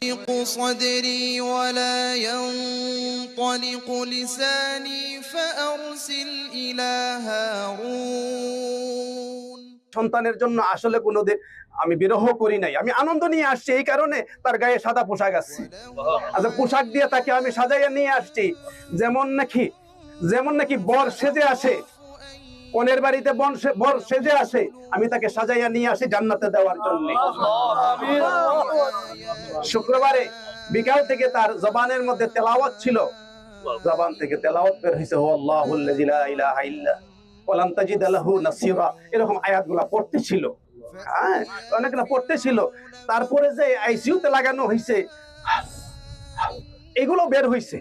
يضيق صدري ولا ينطلق لساني فأرسل إلى هارون সন্তানের জন্য আসলে কোনোদিন আমি বিরহ করি নাই আমি আনন্দ নিয়ে আসছি এই কারণে তার গায়ে সাদা পোশাক আছে আচ্ছা পোশাক দিয়ে তাকে আমি সাজাইয়া নিয়ে আসছি যেমন নাকি যেমন নাকি বর সেজে আসে কনের বাড়িতে বন বর সেজে আসে আমি তাকে সাজাইয়া নিয়ে আসি জান্নাতে দেওয়ার জন্য। শুক্রবারে বিকাল থেকে তার জবানের মধ্যে তেলাওয়াত ছিল। জবান থেকে তেলাওয়াত বের হয়েছে ও আল্লাহুল্লাযী লা ইলাহা ইল্লা ওয়ালাম তাজিদ লাহু নাসীরা। এরকম আয়াতগুলা পড়তে ছিল। হ্যাঁ অনেকগুলা পড়তে ছিল। তারপরে যে আইসিইউতে লাগানো হয়েছে এগুলো বের হয়েছে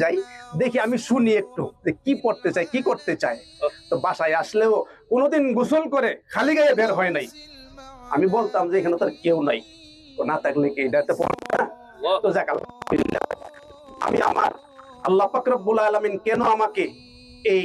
যাই, দেখি, আমি শুনি একটু কি পড়তে চাই কি করতে চায়। তো বাসায় আসলেও কোনোদিন গোসল করে খালি গায়ে বের হয় নাই। আমি বলতাম যে এখানে তার কেউ নাই। না থাকলে কি তো যাক আমি আমার আল্লাহ পাকরবুল আলমিন কেন আমাকে এই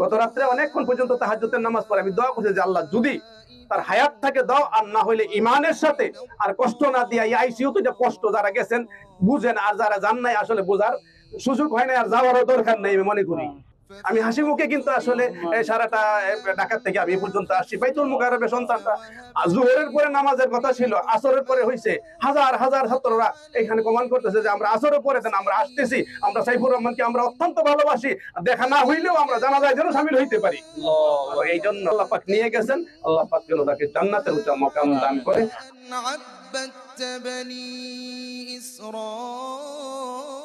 গত রাত্রে অনেকক্ষণ পর্যন্ত তাহাজ্জুদের নামাজ পড়ে। আমি দোয়া করছি যে আল্লাহ যদি তার হায়াত থাকে দাও, আর না হইলে ইমানের সাথে আর কষ্ট না দিয়া আইসিউ তো কষ্ট, যারা গেছেন বুঝেন, আর যারা জান নাই আসলে বোঝার সুযোগ হয় না আর যাওয়ারও দরকার নেই, আমি মনে করি। আমি হাসি মুখে কিন্তু আসলে এই সারাটা এ, ঢাকা থেকে আমি এ পর্যন্ত আসছি বাইতুল মুকাররমের সন্তানটা আর জোহরের পরে নামাজের কথা ছিল আসরের পরে হইছে হাজার হাজার ছাত্ররা এখানে কমান করতেছে যে আমরা আসরের পরে দেন আমরা আসতেছি আমরা সাইফুর রহমানকে আমরা অত্যন্ত ভালোবাসি দেখা না হইলেও আমরা জানা যায় যেন সামিল হইতে পারি তো এই জন্য আল্লাহ পাক নিয়ে গেছেন আল্লাহ পাক যেন তাকে জান্নাতের উচ্চ মকাম দান করে عبدت بني إسرائيل